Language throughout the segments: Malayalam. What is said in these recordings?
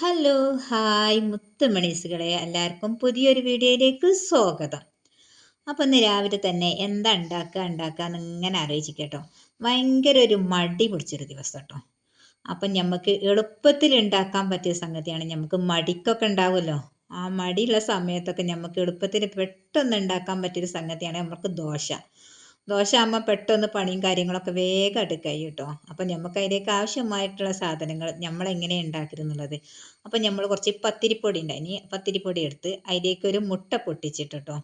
Hello hi മുത്തുമണീസുകളെ. എല്ലാവർക്കും പുതിയൊരു വീഡിയോയിലേക്ക് സ്വാഗതം. അപ്പം ഇന്ന് രാവിലെ തന്നെ എന്താ ഉണ്ടാക്കുക ഉണ്ടാക്കുക എന്നിങ്ങനെ ആലോചിക്കട്ടോ ഭയങ്കര ഒരു മടി പിടിച്ചൊരു ദിവസം കേട്ടോ. അപ്പം നമുക്ക് എളുപ്പത്തിൽ ഉണ്ടാക്കാൻ പറ്റിയ സംഗതിയാണ് നമുക്ക് മടിക്കൊക്കെ ഉണ്ടാവുമല്ലോ. ആ മടിയുള്ള സമയത്തൊക്കെ നമുക്ക് എളുപ്പത്തിൽ പെട്ടെന്ന് ഉണ്ടാക്കാൻ പറ്റിയൊരു സംഗതിയാണ് നമുക്ക് ദോശ. ദോശ ആകുമ്പോൾ പെട്ടെന്ന് പണിയും കാര്യങ്ങളൊക്കെ വേഗം എടുക്കായി കേട്ടോ. അപ്പം നമുക്ക് അതിലേക്ക് ആവശ്യമായിട്ടുള്ള സാധനങ്ങൾ നമ്മൾ എങ്ങനെ ഉണ്ടാക്കിയിരുന്നുള്ളത് അപ്പം നമ്മൾ കുറച്ച് പത്തിരിപ്പൊടി ഉണ്ടായി പത്തിരിപ്പൊടി എടുത്ത് അതിലേക്ക് ഒരു മുട്ട പൊട്ടിച്ചിട്ട് കേട്ടോ.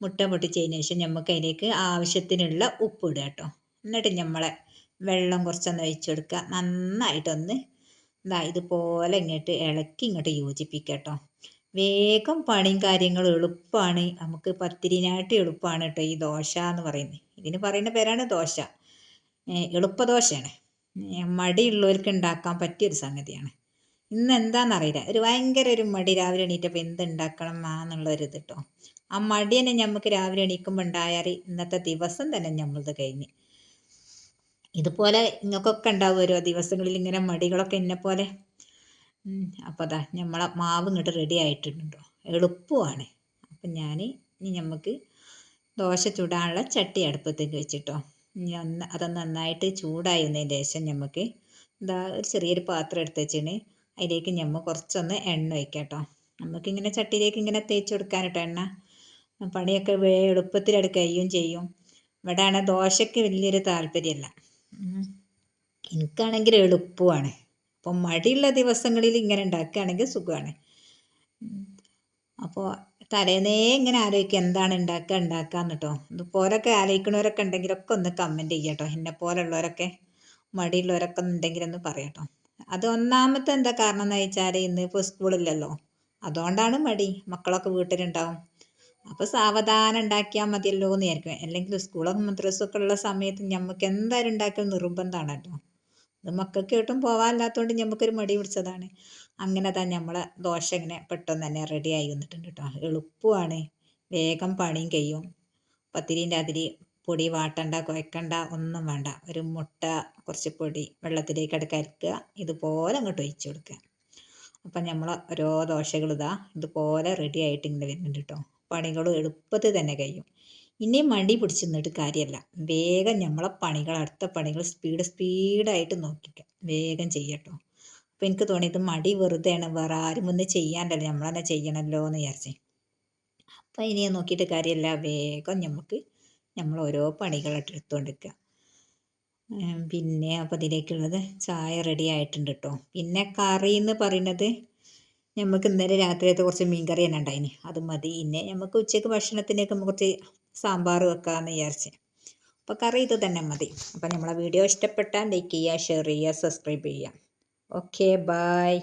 മുട്ട പൊട്ടിച്ചതിന് ശേഷം നമുക്ക് അതിലേക്ക് ആവശ്യത്തിനുള്ള ഉപ്പ് ഇടുക കേട്ടോ. എന്നിട്ട് നമ്മളെ വെള്ളം കുറച്ചൊന്ന് ഒഴിച്ചു കൊടുക്കുക നന്നായിട്ടൊന്ന് ഇതാ ഇതുപോലെ ഇങ്ങോട്ട് ഇളക്കി ഇങ്ങോട്ട് യോജിപ്പിക്കുക കേട്ടോ. വേഗം പണിയും കാര്യങ്ങളും എളുപ്പമാണ് നമുക്ക് പത്തിരിനായിട്ട് എളുപ്പമാണ് കേട്ടോ ഈ ദോശ എന്ന് പറയുന്നത്. ഇതിന് പറയുന്ന പേരാണ് ദോശ. എളുപ്പദോശയാണ്. മടിയുള്ളവർക്ക് ഉണ്ടാക്കാൻ പറ്റിയൊരു സംഗതിയാണ്. ഇന്ന് എന്താണെന്നറിയില്ല. ഒരു ഭയങ്കര ഒരു മടി രാവിലെ എണീറ്റപ്പോൾ എന്ത് ഉണ്ടാക്കണം എന്നുള്ളൊരു ഇത് ആ മടി തന്നെ നമുക്ക് രാവിലെ എണീക്കുമ്പോൾ ഉണ്ടായാൽ ഇന്നത്തെ ദിവസം തന്നെ നമ്മളത് കഴിഞ്ഞ്. ഇതുപോലെ നിങ്ങൾക്കൊക്കെ ഉണ്ടാവും ഓരോ ദിവസങ്ങളിൽ ഇങ്ങനെ മടികളൊക്കെ എന്നെ പോലെ. അപ്പോൾ അതാ നമ്മളെ മാവ് ഇങ്ങോട്ട് റെഡി ആയിട്ടുണ്ടോ എളുപ്പമാണ്. അപ്പം ഞാൻ ഇനി നമുക്ക് ദോശ ചൂടാനുള്ള ചട്ടി അടുപ്പത്തേക്ക് വെച്ചിട്ടോ. ഒന്ന് അത് നന്നായിട്ട് ചൂടായി ശേഷം നമുക്ക് എന്താ ഒരു ചെറിയൊരു പാത്രം എടുത്ത് വെച്ചിന്. അതിലേക്ക് ഞമ്മ കുറച്ചൊന്ന് എണ്ണ കേട്ടോ നമുക്കിങ്ങനെ ചട്ടിയിലേക്ക് ഇങ്ങനെ തേച്ച് കൊടുക്കാൻ കേട്ടോ എണ്ണ. പണിയൊക്കെ എടുക്കുകയും ചെയ്യും. ഇവിടെയാണ് ദോശയ്ക്ക് വലിയൊരു താല്പര്യമല്ല. എനിക്കാണെങ്കിൽ എളുപ്പമാണ്. അപ്പം മടിയുള്ള ദിവസങ്ങളിൽ ഇങ്ങനെ ഉണ്ടാക്കുകയാണെങ്കിൽ സുഖമാണ്. അപ്പോൾ തലേന്നേ ഇങ്ങനെ ആലോചിക്കുക എന്താണ് ഉണ്ടാക്കുക ഉണ്ടാക്കാന്ന് കേട്ടോ ഇതുപോലൊക്കെ ആലോചിക്കണവരൊക്കെ ഉണ്ടെങ്കിലൊക്കെ ഒന്ന് കമന്റ് ചെയ്യുക കേട്ടോ എന്നെ പോലുള്ളവരൊക്കെ മടിയുള്ളവരൊക്കെ ഉണ്ടെങ്കിലൊന്ന് പറയട്ടോ അത് ഒന്നാമത്തെ എന്താ കാരണം എന്ന് വെച്ചാൽ ഇന്ന് ഇപ്പോൾ സ്കൂളില്ലല്ലോ അതുകൊണ്ടാണ് മടി. മക്കളൊക്കെ വീട്ടിലുണ്ടാവും. അപ്പോൾ സാവധാനം ഉണ്ടാക്കിയാൽ മതിയല്ലോ എന്ന് വിചാരിക്കും. അല്ലെങ്കിൽ സ്കൂളൊക്കെ മദ്രസൊക്കെ ഉള്ള സമയത്ത് നമുക്ക് എന്തായാലും ഉണ്ടാക്കൽ നിർബന്ധമാണല്ലോ അത് മക്കൾക്ക് കേട്ടും പോകാനില്ലാത്തതുകൊണ്ട് ഞമ്മക്കൊരു മടി പിടിച്ചതാണ്. അങ്ങനെ തന്നെ നമ്മളെ ദോശ ഇങ്ങനെ പെട്ടെന്ന് തന്നെ റെഡിയായി വന്നിട്ടുണ്ട് കേട്ടോ എളുപ്പമാണ് വേഗം പണിയും കഴിയും. പത്തിരീന്റെ അതിരി പൊടി വാട്ടണ്ട കുഴക്കണ്ട ഒന്നും വേണ്ട. ഒരു മുട്ട കുറച്ച് പൊടി വെള്ളത്തിലേക്ക് അടുക്കരക്കുക ഇതുപോലെ അങ്ങോട്ട് ഒഴിച്ചു കൊടുക്കുക. അപ്പം നമ്മൾ ഓരോ ദോശകൾ ഇതാ ഇതുപോലെ റെഡി ആയിട്ട് ഇങ്ങനെ വരുന്നുണ്ട് കേട്ടോ പണികളും എളുപ്പത്തിൽ തന്നെ കഴിയും. ഇനി മണ്ടി പിടിച്ച് നിന്നിട്ട് കാര്യമല്ല വേഗം നമ്മളെ പണികൾ അടുത്ത പണികൾ സ്പീഡ് സ്പീഡായിട്ട് നോക്കിക്കാം. വേഗം ചെയ്യട്ടോ. അപ്പോൾ എനിക്ക് തോന്നിയത് മടി വെറുതെയാണ്. വേറെ ആരും ഒന്ന് ചെയ്യാണ്ടല്ലോ. നമ്മൾ തന്നെ ചെയ്യണമല്ലോ എന്ന് വിചാരിച്ചേ. അപ്പം ഇനി നോക്കിയിട്ട് കാര്യമല്ല വേഗം നമുക്ക് നമ്മൾ ഓരോ പണികളായിട്ട് എടുത്തുകൊണ്ടിരിക്കുക പിന്നെ അപ്പോൾ ഇതിലേക്കുള്ളത് ചായ റെഡി ആയിട്ടുണ്ട് കേട്ടോ പിന്നെ കറി എന്ന് പറയുന്നത് നമുക്ക് ഇന്നലെ രാത്രിയത്തെ കുറച്ച് മീൻ കറി തന്നെ ഉണ്ടായിന്. അത് മതി. ഇന്നെ നമുക്ക് ഉച്ചയ്ക്ക് ഭക്ഷണത്തിനൊക്കെ കുറച്ച് സാമ്പാർ വെക്കാമെന്ന് വിചാരിച്ച്. അപ്പോൾ കറി ഇത് തന്നെ മതി. അപ്പോൾ നമ്മളെ വീഡിയോ ഇഷ്ടപ്പെട്ടാൽ ലൈക്ക് ചെയ്യുക ഷെയർ ചെയ്യുക സബ്സ്ക്രൈബ് ചെയ്യുക. Okay bye